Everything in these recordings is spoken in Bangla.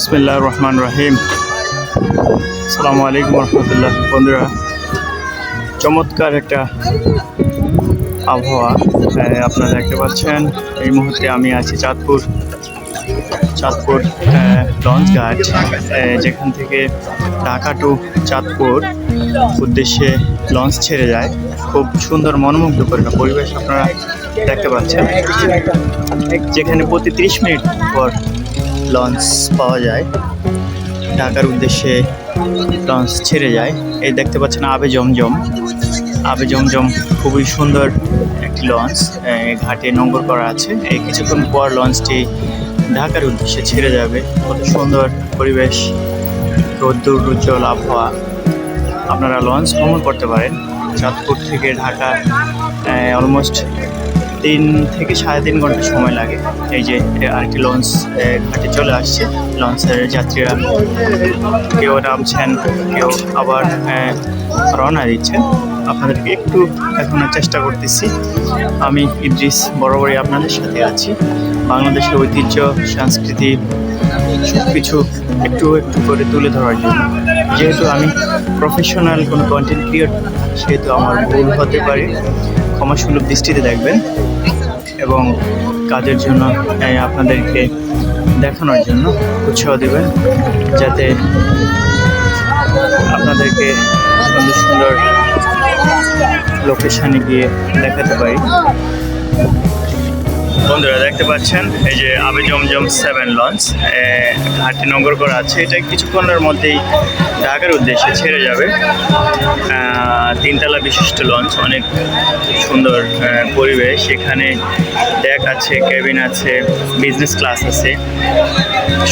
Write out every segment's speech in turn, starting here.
বিসমিল্লাহ রহমান রহিম আসসালামু আলাইকুম রহমতুল্লাহ বন্ধুরা, চমৎকার একটা আবহাওয়া আপনারা দেখতে পাচ্ছেন। এই মুহূর্তে আমি আছি চাঁদপুর চাঁদপুর লঞ্চ ঘাট যেখান থেকে ঢাকা টু চাঁদপুর উদ্দেশ্যে লঞ্চ ছেড়ে যায়। খুব সুন্দর, মনোমুগ্ধকর একটা পরিবেশ আপনারা দেখতে পাচ্ছেন। যেখানে প্রতি তিরিশ মিনিট পর লঞ্চ পাওয়া যায়। ঢাকার উদ্দেশ্যে লঞ্চ ছেড়ে যায়। এই দেখতে পাচ্ছেন আবে জমজম। আবে জমজম খুবই সুন্দর একটি লঞ্চ। ঘাটে নোঙ্গর করা আছে। এই কিছুক্ষণ পর লঞ্চটি ঢাকার উদ্দেশ্যে ছেড়ে যাবে। কত সুন্দর পরিবেশ। রোদ্দুর উজ্জ্বল আবহাওয়া। আপনারা লঞ্চ ভ্রমণ করতে পারেন। চাঁদপুর থেকে ঢাকা অলমোস্ট তিন থেকে সাড়ে তিন ঘণ্টা সময় লাগে। এই যে আরেকটি লঞ্চ ঘাটে চলে আসছে। লঞ্চের যাত্রীরা কেউ নামছেন, কেউ আবার রওনা দিচ্ছেন। আপনাদেরকে একটু দেখানোর চেষ্টা করতেছি। আমি ইদ্রিস বরাবরই আপনাদের সাথে আছি। বাংলাদেশের ঐতিহ্য, সংস্কৃতি সব কিছু একটু একটু করে তুলে ধরার জন্য। যেহেতু আমি প্রফেশনাল কোনো কন্টেন্ট ক্রিয়েট সেহেতু আমার ভুল হতে পারে। ক্ষমাসুলভ দৃষ্টিতে দেখবেন এবং কাজের জন্য আপনাদেরকে দেখানোর জন্য উৎসাহ দেবেন যাতে আপনাদেরকে সুন্দর সুন্দর লোকেশানে গিয়ে দেখাতে পারি। বন্ধুরা দেখতে পাচ্ছেন, এই যে আবে জমজম সেভেন লঞ্চ ঘাটটি নগর করা আছে। এটা কিছুক্ষণের মধ্যেই ঢাকার উদ্দেশ্যে ছেড়ে যাবে। তিনতলা বিশিষ্ট লঞ্চ, অনেক সুন্দর পরিবেশ। এখানে ডেক আছে কেবিন আছে বিজনেস ক্লাস আছে।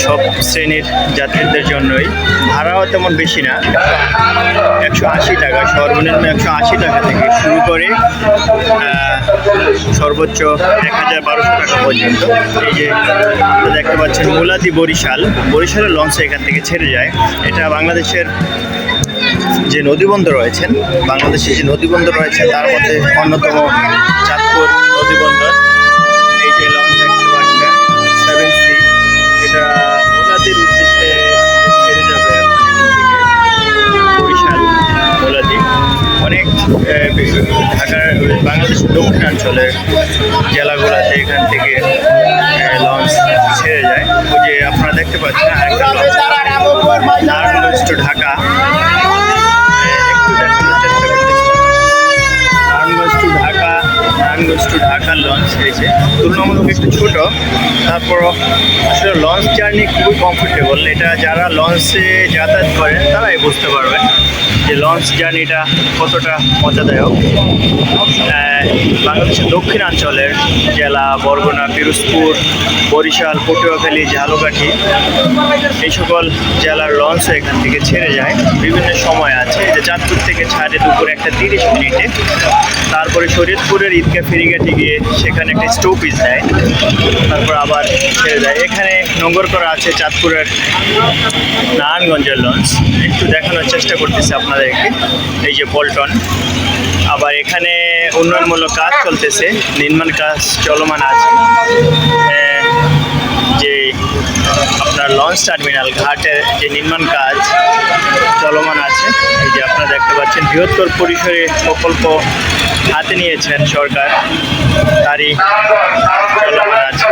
সব শ্রেণির যাত্রীদের জন্যই। ভাড়াও তেমন বেশি না। একশো আশি টাকা, সর্বনিম্ন একশো আশি টাকা থেকে শুরু করে সর্বোচ্চ এক হাজার বারোশো টাকা পর্যন্ত। এই যে আপনারা দেখতে পাচ্ছেন মুলাদি বরিশাল। বরিশালের লঞ্চ এখান থেকে ছেড়ে যায়। এটা বাংলাদেশের যে নদীবন্দর রয়েছেন বাংলাদেশে যে নদীবন্দর রয়েছে, তার মধ্যে অন্যতম চাঁদপুর নদীবন্দর। ঢাকার বাংলাদেশের দক্ষিণাঞ্চলের জেলাগুলোতে এখান থেকে লঞ্চ ছেড়ে যায়। ওই যে আপনারা দেখতে পাচ্ছেন আরেকটা launch to Dhaka. Narayanganj to Dhaka launch হয়েছে। তুলনামূলক একটু ছোট। তারপর আসলে লঞ্চ জার্নি খুবই কমফোর্টেবল এটা যারা লঞ্চে যাতায়াত করেন তারাই বুঝতে পারবেন যে লঞ্চ জার্নিটা কতটা মজাদায়ক। বাংলাদেশের দক্ষিণাঞ্চলের জেলা, বরগুনা, পিরোজপুর, বরিশাল, পটুয়াখালী, ঝালকাঠি, এই সকল জেলার লঞ্চ এখান থেকে ছেড়ে যায়। বিভিন্ন সময় আছে যে চাঁদপুর থেকে ছাড়ে দুপুর একটা তিরিশ মিনিটে তারপরে শরীয়তপুরের ঈদগাহ ফেরিঘাটে গিয়ে সেখানে একটা স্টপেজ দেয়, তারপর আবার ছেড়ে দেয়। এখানে নোংর করা আছে চাঁদপুরের নারায়ণগঞ্জের লঞ্চ একটু দেখানোর চেষ্টা করতেছি আপনাদেরকে, এই যে পল্টন। আবার এখানে উন্নয়নমূলক কাজ চলতেছে, নির্মাণ কাজ চলমান আছে। যে আপনার লঞ্চ টার্মিনাল ঘাটের যে নির্মাণ কাজ চলমান আছে, এই যে আপনারা দেখতে পাচ্ছেন, বৃহত্তর পরিসরে প্রকল্প হাতে নিয়েছেন সরকার, তারই চলমান আছে।